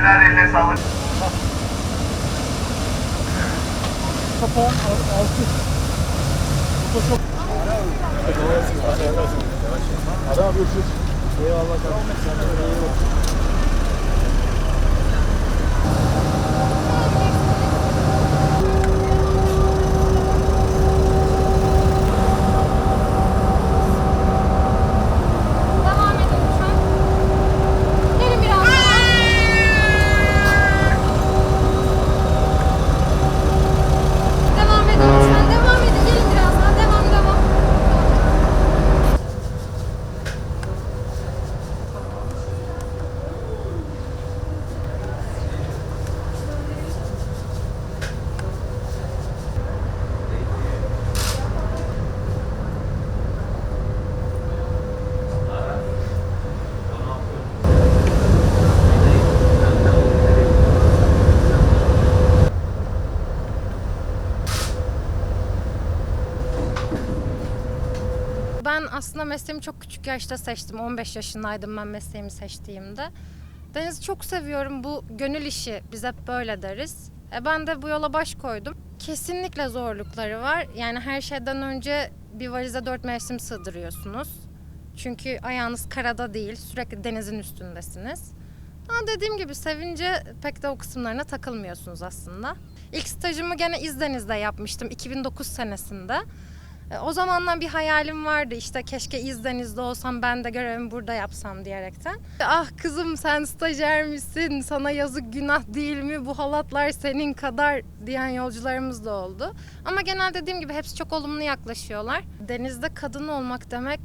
Teşekkürler eline sağlık. Devam aslında mesleğimi çok küçük yaşta seçtim. 15 yaşındaydım ben mesleğimi seçtiğimde. Denizi çok seviyorum. Bu gönül işi. Biz hep böyle deriz. E ben de bu yola baş koydum. Kesinlikle zorlukları var. Yani her şeyden önce bir valize dört mevsim sığdırıyorsunuz. Çünkü ayağınız karada değil, sürekli denizin üstündesiniz. Ama dediğim gibi sevince pek de o kısımlarına takılmıyorsunuz aslında. İlk stajımı gene İzdeniz'de yapmıştım 2009 senesinde. E, O zamandan bir hayalim vardı işte keşke İzdeniz'de olsam ben de görevimi burada yapsam diyerekten. Ah kızım sen stajyer misin? Sana yazık günah değil mi? Bu halatlar senin kadar diyen yolcularımız da oldu. Ama genel dediğim gibi hepsi çok olumlu yaklaşıyorlar. Denizde kadın olmak demek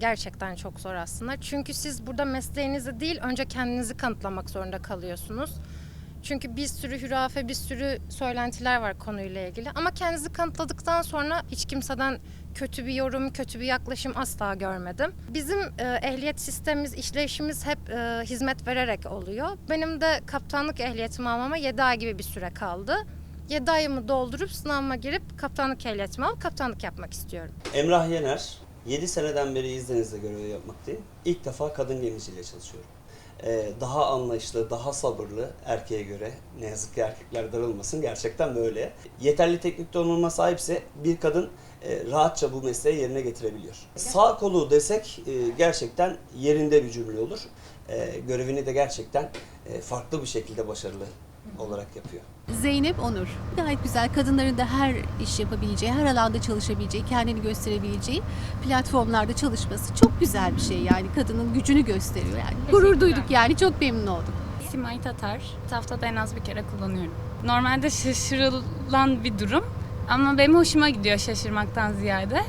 gerçekten çok zor aslında. Çünkü siz burada mesleğinizi değil önce kendinizi kanıtlamak zorunda kalıyorsunuz. Çünkü bir sürü hürafe, bir sürü söylentiler var konuyla ilgili. Ama kendinizi kanıtladıktan sonra hiç kimseden kötü bir yorum, kötü bir yaklaşım asla görmedim. Bizim e, ehliyet sistemimiz, işleyişimiz hep e, hizmet vererek oluyor. Benim de kaptanlık ehliyetimi almama 7 ay gibi bir süre kaldı. 7 ayımı doldurup sınavıma girip kaptanlık ehliyetimi alıp kaptanlık yapmak istiyorum. Emrah Yener, 7 seneden beri İzdeniz'de görev yapmaktayım. İlk defa kadın gemiciyle çalışıyorum. Ee, daha anlayışlı, daha sabırlı erkeğe göre, ne yazık ki erkekler darılmasın, gerçekten böyle. Yeterli teknik donanıma sahipse bir kadın e, rahatça bu mesleği yerine getirebiliyor. Sağ kolu desek e, gerçekten yerinde bir cümle olur. E, görevini de gerçekten e, farklı bir şekilde başarılı olarak yapıyor. Zeynep Onur. Gayet güzel. Kadınların da her iş yapabileceği, her alanda çalışabileceği, kendini gösterebileceği platformlarda çalışması çok güzel bir şey yani. Kadının gücünü gösteriyor yani. Gurur duyduk yani. Çok memnun oldum. Simay Tatar. Haftada en az bir kere kullanıyorum. Normalde şaşırılan bir durum. Ama benim hoşuma gidiyor şaşırmaktan ziyade.